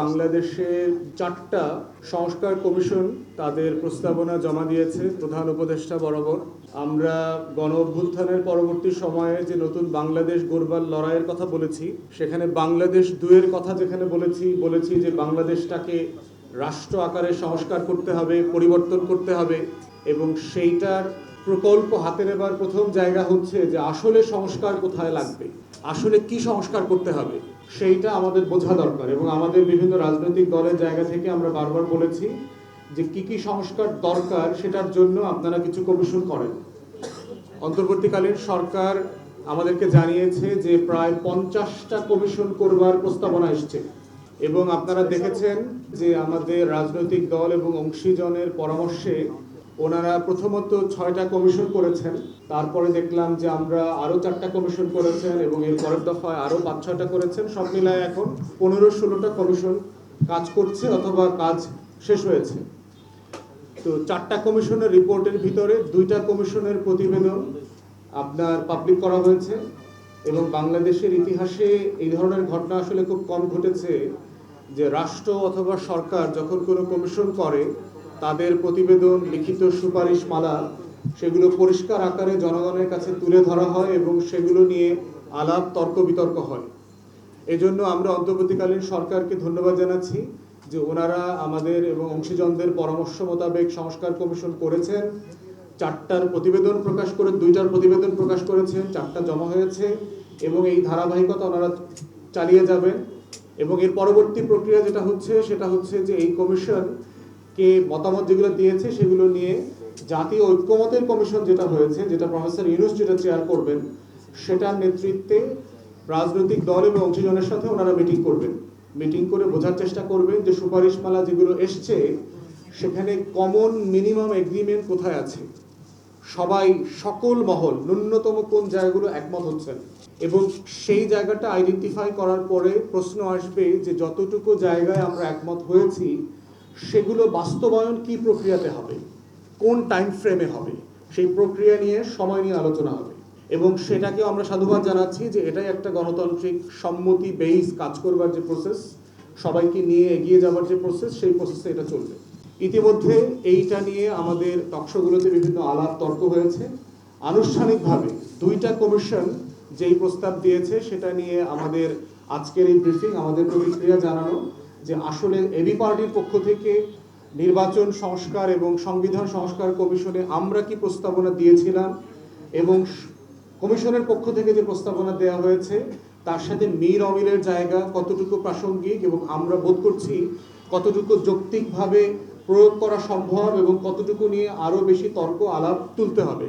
বাংলাদেশের চারটা সংস্কার কমিশন তাদের প্রস্তাবনা জমা দিয়েছে প্রধান উপদেষ্টা বরাবর। আমরা গণ অভ্যুত্থানের পরবর্তী সময়ে যে নতুন বাংলাদেশ গড়বার লড়াইয়ের কথা বলেছি, সেখানে বাংলাদেশ দুয়ের কথা যেখানে বলেছি বলেছি যে বাংলাদেশটাকে রাষ্ট্র আকারে সংস্কার করতে হবে, পরিবর্তন করতে হবে এবং সেইটার প্রকল্প হাতে নেবার প্রথম জায়গা হচ্ছে যে আসলে সংস্কার কোথায় লাগবে, আসলে কি সংস্কার করতে হবে সেইটা আমাদের বোঝা দরকার এবং আমাদের বিভিন্ন রাজনৈতিক দলের জায়গা থেকে আমরা বারবার বলেছি যে কি কি সংস্কার দরকার সেটার জন্য আপনারা কিছু কমিশন করেন। অন্তর্বর্তীকালীন সরকার আমাদেরকে জানিয়েছে যে প্রায় পঞ্চাশটা কমিশন করবার প্রস্তাবনা এসছে এবং আপনারা দেখেছেন যে আমাদের রাজনৈতিক দল এবং অংশীজনের পরামর্শে ওনারা প্রথমত ছয়টা কমিশন করেছেন। তারপরে দেখলাম যে আমরা আরও চারটা কমিশন করেছেন এবং এর পরের দফায় আরও পাঁচ ছয়টা করেছেন। সব মিলায় এখন পনেরো ষোলোটা কমিশন কাজ করছে অথবা কাজ শেষ হয়েছে। তো চারটা কমিশনের রিপোর্টের ভিতরে দুইটা কমিশনের প্রতিবেদন আপনার পাবলিক করা হয়েছে এবং বাংলাদেশের ইতিহাসে এই ধরনের ঘটনা আসলে খুব কম ঘটেছে যে রাষ্ট্র অথবা সরকার যখন কোনো কমিশন করে তাদের প্রতিবেদন, লিখিত সুপারিশ মালা সেগুলো পরিষ্কার আকারে জনগণের কাছে তুলে ধরা হয় এবং সেগুলো নিয়ে আলাপ, তর্ক, বিতর্ক হয়। এজন্য আমরা অন্তর্বর্তীকালীন সরকারকে ধন্যবাদ জানাচ্ছি যে ওনারা আমাদের এবং অংশীজনদের পরামর্শ মোতাবেক সংস্কার কমিশন করেছেন। চারটার প্রতিবেদন প্রকাশ করে, দুইটার প্রতিবেদন প্রকাশ করেছেন, চারটা জমা হয়েছে এবং এই ধারাবাহিকতা ওনারা চালিয়ে যাবেন। এবং এর পরবর্তী প্রক্রিয়া যেটা হচ্ছে, সেটা হচ্ছে যে এই কমিশন কে মতামত যেগুলো দিয়েছে সেগুলো নিয়ে জাতীয় ঐক্যমতের কমিশন যেটা হয়েছে, যেটা প্রফেসর ইউনুস যেটা চেয়ার করবেন, সেটার নেতৃত্বে রাজনৈতিক দল এবং অংশীজনের সাথে ওনারা মিটিং করবেন। মিটিং করে বোঝার চেষ্টা করবেন যে সুপারিশমালা যেগুলো এসছে, সেখানে কমন মিনিমাম এগ্রিমেন্ট কোথায় আছে? সবাই, সকল মহল, ন্যূনতম কোন জায়গাগুলো একমত হচ্ছেন এবং সেই জায়গাটা আইডেন্টিফাই করার পরে প্রশ্ন আসবে যে যতটুকু জায়গায় আমরা একমত হয়েছি সেগুলো বাস্তবায়ন কি প্রক্রিয়াতে হবে? কোন টাইম ফ্রেমে হবে? সেই প্রক্রিয়া নিয়ে সময় নিয়ে আলোচনা হবে। এবং সেটাকেও আমরা সাধুবাদ জানাচ্ছি যে এটাই একটা গণতান্ত্রিক সম্মতি বেইস কাজ করবার যে প্রসেস সবাইকে নিয়ে এগিয়ে যাবার যে প্রসেস সেই প্রসেসে এটা চলবে। ইতিমধ্যে এইটা নিয়ে আমাদের টকশোগুলোতে বিভিন্ন আলাপ, তর্ক হয়েছে। আনুষ্ঠানিকভাবে দুইটা কমিশন যেই প্রস্তাব দিয়েছে, সেটা নিয়ে আমাদের আজকের এই ব্রিফিং আমাদের প্রতিক্রিয়া জানানো। যে আসলে এবি পার্টির পক্ষ থেকে নির্বাচন সংস্কার এবং সংবিধান সংস্কার কমিশনে আমরা কি প্রস্তাবনা দিয়েছিলাম এবং কমিশনের পক্ষ থেকে যে প্রস্তাবনা দেওয়া হয়েছে, তার সাথে মির অমিলের জায়গা কতটুকু প্রাসঙ্গিক এবং আমরা বোধ করছি কতটুকু যৌক্তিকভাবে প্রয়োগ করা সম্ভব এবং কতটুকু নিয়ে আরও বেশি তর্ক আলাপ তুলতে হবে।